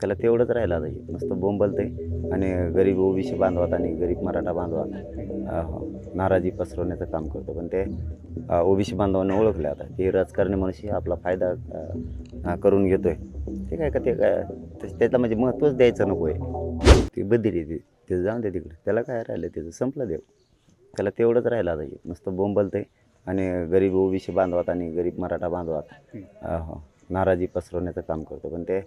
त्याला तेवढंच राहिला आता नुसतं बोंबलते आणि गरीब ओबीसी बांधवात आणि गरीब मराठा बांधवात नाराजी पसरवण्याचं काम करतो. पण ते ओबीसी बांधवांना ओळखले आता. ते राजकारणी मनुष्य आपला फायदा करून घेतोय. ते काय का ते काय त्याला म्हणजे महत्त्वच द्यायचं नको आहे ती बदली ती. ते जाऊन दे तिकडे. त्याला काय राहिलं? त्याचं संपलं देव. त्याला तेवढंच राहिला आता नुसतं बोंबलते आणि गरीब ओबीसी बांधवात आणि गरीब मराठा बांधवात नाराजी पसरवण्याचं काम करतो. पण ते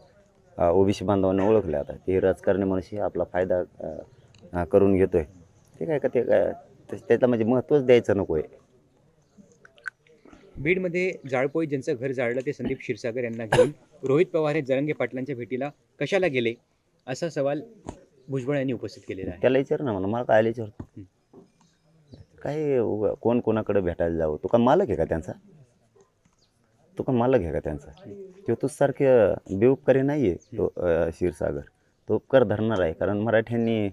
ओबीसी बांधवांना ओळखले आता. ते राजकारणी मनुष्य आपला फायदा करून घेतोय. ते काय का ते काय ते- त्याला म्हणजे महत्त्वच द्यायचं नको आहे बीडमध्ये जाळपोळी ज्यांचं घर जाळलं ते संदीप क्षीरसागर यांना घेऊन रोहित पवार हे जरंगे पाटलांच्या भेटीला कशाला गेले असा सवाल भुजबळ यांनी उपस्थित केलेला आहे. त्याला विचार ना मला मला काय विचारतो काय कोण कोणाकडे भेटायला जावं? तू का मालक आहे का त्यांचा? तू का मालक आहे का त्यांचा? तू सारखे बेउपकारी नाही आहे तो क्षीरसागर. तो उपकार धरणार आहे. कारण मराठ्यांनी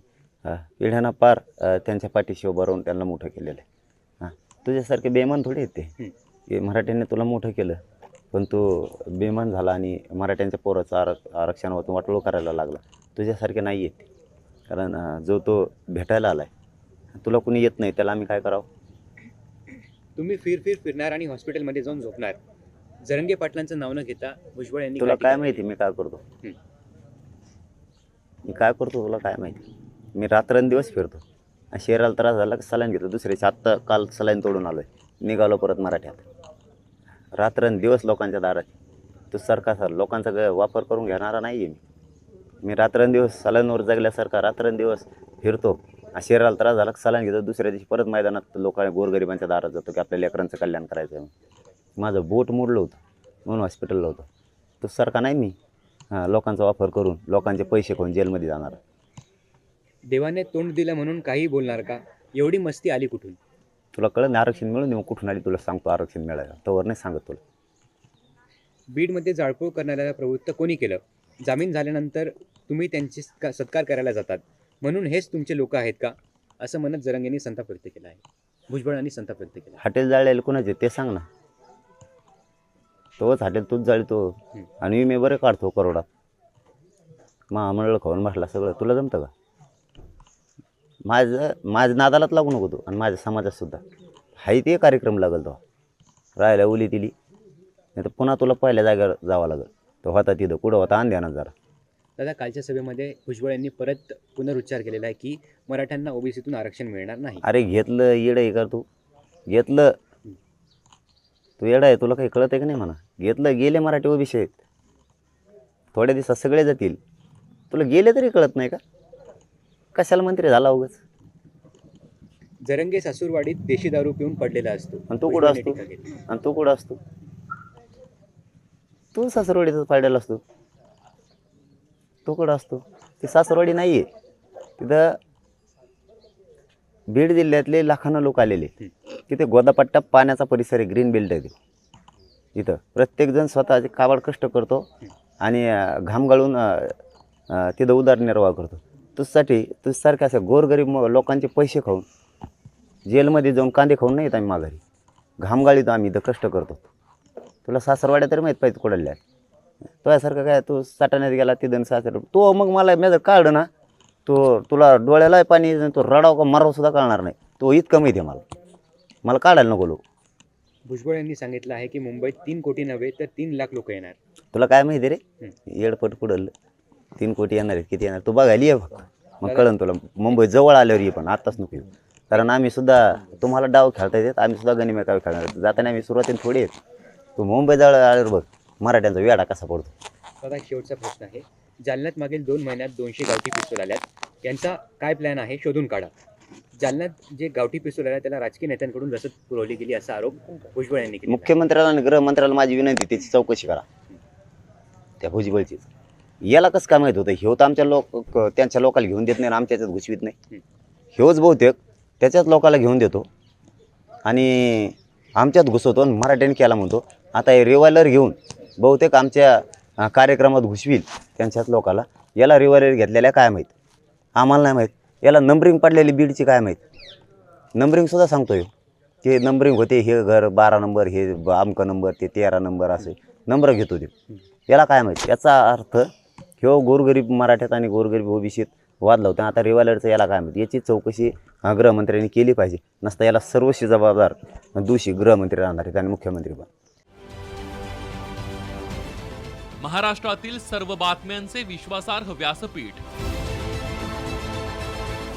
पिढ्यांना पार त्यांच्या पाठीशी उभं राहून त्यांना मोठं केलेलं आहे. हां. तुझ्यासारखे बेमान थोडे आहेत ते. की मराठ्यांनी तुला मोठं केलं पण तू बेमान झाला आणि मराठ्यांच्या पोराचं आर आरक्षणावर वाटोळ करायला लागला. तुझ्यासारखे नाही आहेत ते. कारण जो तो भेटायला आलाय तुला कुणी येत नाही त्याला आम्ही काय करावं? तुम्ही फिर फिर फिरणार आणि हॉस्पिटलमध्ये जाऊन झोपणार. जरंगे पाटलांचं नाव न घेता भुजबळ यांनी तुला काय. माहिती? मी काय करतो. मी काय करतो तुला काय माहिती? मी रात्रंदिवस फिरतो. आणि शरीराला त्रास झाला की सलाईन घेतो. दुसऱ्याची आत्ता काल सलाईन तोडून आलोय. निघालो परत मराठ्यात. रात्रंदिवस लोकांच्या दारात. तू सारखा सर लोकांचा वापर करून घेणारा नाही आहे मी. मी रात्रंदिवस सलाईनवर जगल्यासारखा रात्रंदिवस फिरतो. आणि शरीराला त्रास झाला की सलाईन घेतो. दुसऱ्या दिवशी परत मैदानात लोक गोरगरिबांच्या दारात जातो की आपल्या लेकरांचं कल्याण करायचं आहे माझं बोट मोडलं होतं म्हणून हॉस्पिटलला होतं. तो सारखा नाही मी हां लोकांचा वापर करून लोकांचे पैसे खाऊन जेलमध्ये जाणार. देवाने तोंड दिलं म्हणून काही बोलणार का? एवढी मस्ती आली कुठून? तुला कळत नाही आरक्षण मिळून मग कुठून आली तुला सांगतो आरक्षण मिळालं तोवर नाही सांगत तुला. बीडमध्ये जाळपोळ करणाऱ्याला प्रवृत्त कोणी केलं? जामीन झाल्यानंतर तुम्ही त्यांचे सत्का- सत्कार करायला जातात. म्हणून हेच तुमचे लोक आहेत का? असं म्हणत जरंगेंनी संताप व्यक्त केला आहे. भुजबळांनी संताप व्यक्त केला हॉटेल जाळलेलं कोणाचे ते सांग ना. तोच हॉटेल तूच जाळतो हं. आणि मी बरे काढतो करोडात महामंडळ खाऊन बसला सगळं. तुला जमतं का? माझं माझ्या नादालाच लागू नको तू आणि माझ्या समाजात सुद्धा. हाही ते कार्यक्रम लागल तो. राहायला उली तिली. नाही तर पुन्हा तुला पहिल्या जागेवर जावं लागेल. तो होता तिथं. कुठं होता? अंध्यानं जरा. दादा कालच्या सभेमध्ये भुजबळ यांनी परत पुनरुच्चार केलेला आहे की मराठ्यांना ओबीसीतून आरक्षण मिळणार नाही. अरे घेतलं येडं आहे का तू. घेतलं तू येडं आहे तुला काही कळत आहे का नाही म्हणा? घेतलं गेले मराठी ओबीसी आहेत थोड्या दिवसात सगळे जातील. तुला गेले तरी कळत नाही का? कशाला मंत्री झाला उगाच? जरंगे सासूरवाडीत देशी दारू पिऊन पडलेला असतो. आणि तो कुठं असतो. आणि तू कुठं असतो? तू सासरवाडीतच पाडलेला असतो. तो कुठं असतो? ती सासरवाडी नाही आहे तिथं बीड जिल्ह्यातले लाखानं लोक आलेले. तिथे गोदापट्टा पाण्याचा परिसर आहे ग्रीन बेल्ट आहे ते. इथं. प्रत्येकजण स्वतःचे काबाड कष्ट करतो आणि घाम गाळून तिथं उदरनिर्वाह करतो. तुझसाठी तुझसारख्या असं गोरगरीब लोकांचे पैसे खाऊन जेलमध्ये जाऊन कांदे खाऊन नाही आम्ही माघारी. घाम गाळीतो आम्ही इथं कष्ट करतो. तुला सासरवाड्या तरी माहीत पाहिजे कुडल्या तुझ्यासारखं काय तू साठाण्यात गेला तिथं सासर तो मग मला माझं काढ ना. तो तुला डोळ्याला पाणी तो रडाव का मराव सुद्धा कळणार नाही. तो इतकं माहिती आहे मला. मला काढायला नको लोक. भुजबळ यांनी सांगितलं आहे की मुंबईत तीन कोटी नव्हे तर तीन लाख लोक येणार. तुला काय माहिती रे. येडपट पुढल तीन कोटी येणार आहेत किती येणार? तू बघायला ये फक्त. मग कळन तुला. मुंबई जवळ आल्यावर ये पण आताच नको येऊ. कारण आम्ही सुद्धा तुम्हाला डाव खेळता येतात आम्ही सुद्धा गनिमे काय खेळणार. जाताना आम्ही सुरुवातीला थोडी आहेत. तू मुंबई जवळ आल्यावर बघ मराठ्यांचा वेडा कसा पडतो. दादा एक शेवटचा प्रश्न आहे. जालन्यात मागील दोन महिन्यात दोनशे गावठी पिस्तूल आल्यात. यांचा काय प्लॅन आहे? शोधून काढा. जालन्यात जे गावठी पिस्तूल आल्या त्याला राजकीय नेत्यांकडून रसद पुरवली गेली असा आरोप भुजबळ यांनी केला मुख्यमंत्र्याला आणि गृहमंत्र्याला माझी विनंती त्याची चौकशी करा. त्या भुजबळचीच. याला कसं काय माहीत होतं? ह्यो तर आमच्या लोक त्यांच्या लोकाला घेऊन देत नाही आणि आमच्या याच्यात घुसवीत नाही. ह्योच बहुतेक त्याच्याच लोकाला घेऊन देतो. आणि आमच्यात घुसवतो आणि मराठ्याने केला म्हणतो. आता हे रिव्हॉल्वर घेऊन बहुतेक आमच्या कार्यक्रमात घुसवील त्यांच्याच लोकाला. याला रिव्हॉल्वर घेतलेल्या काय माहीत? आम्हाला नाही माहीत. याला नंबरिंग पडलेली बीडची काय माहीत? नंबरिंगसुद्धा सांगतो आहे ते नंबरिंग होते हे घर बारा नंबर हे ब- अमका नंबर ते तेरा नंबर असे नंबर घेतो ते. याला काय माहिती? याचा अर्थ ह्यो गोरगरीब मराठ्यात आणि गोरगरीब ओबीसीत वाद लावतो आता रिवालरचं याला काय माहिती? याची चौकशी गृहमंत्र्यांनी केली पाहिजे. नसता याला सर्वस्वी जबाबदार दोषी गृहमंत्री राहणार आहेत आणि मुख्यमंत्री पण. महाराष्ट्रातील सर्व बातम्यांचे विश्वासार्ह व्यासपीठ